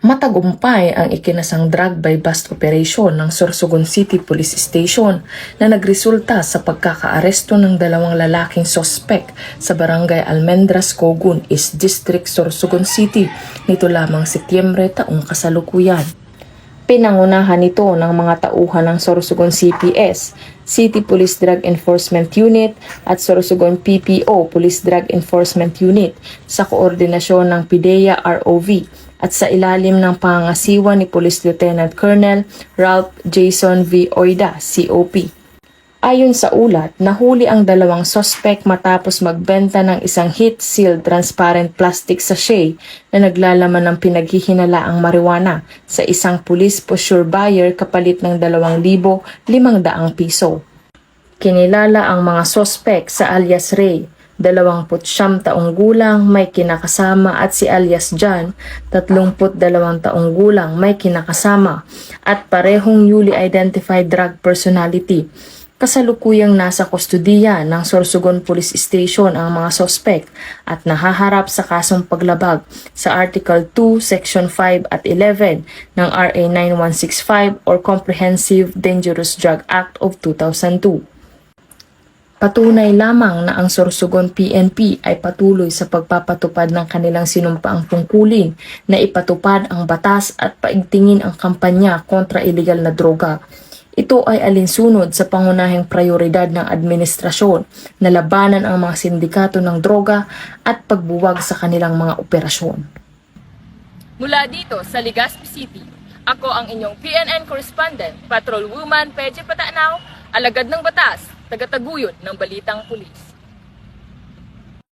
Matagumpay ang ikinasang drug by bust operation ng Sorsogon City Police Station na nagresulta sa pagkakaaresto ng dalawang lalaking sospek sa barangay Almendras, Cogun, East District, Sorsogon City nito lamang Setyembre taong kasalukuyan. Pinangunahan ito ng mga tauhan ng Sorsogon CPS, City Police Drug Enforcement Unit at Sorsogon PPO Police Drug Enforcement Unit sa koordinasyon ng PIDEA ROV at sa ilalim ng pangangasiwa ni Police Lieutenant Colonel Ralph Jason V. Oida, COP. Ayon sa ulat, nahuli ang dalawang sospek matapos magbenta ng isang heat-sealed transparent plastic sachet na naglalaman ng pinaghihinalaang marijuana sa isang police posture buyer kapalit ng 2,500 piso. Kinilala ang mga sospek sa alias Ray, 29 taong gulang may kinakasama at si alias John, 32 taong gulang may kinakasama at parehong newly identified drug personality. Kasalukuyang nasa kustudiya ng Sorsogon Police Station ang mga sospek at nahaharap sa kasong paglabag sa Article 2, Section 5 at 11 ng RA 9165 or Comprehensive Dangerous Drug Act of 2002. Patunay lamang na ang Sorsogon PNP ay patuloy sa pagpapatupad ng kanilang sinumpaang tungkulin na ipatupad ang batas at paigtingin ang kampanya kontra ilegal na droga. Ito ay alinsunod sa pangunahing prioridad ng administrasyon na labanan ang mga sindikato ng droga at pagbuwag sa kanilang mga operasyon. Mula dito sa Legazpi City, ako ang inyong PNN correspondent, Patrol Woman Peche Patanaw, alagad ng batas, tagataguyod ng Balitang Pulis.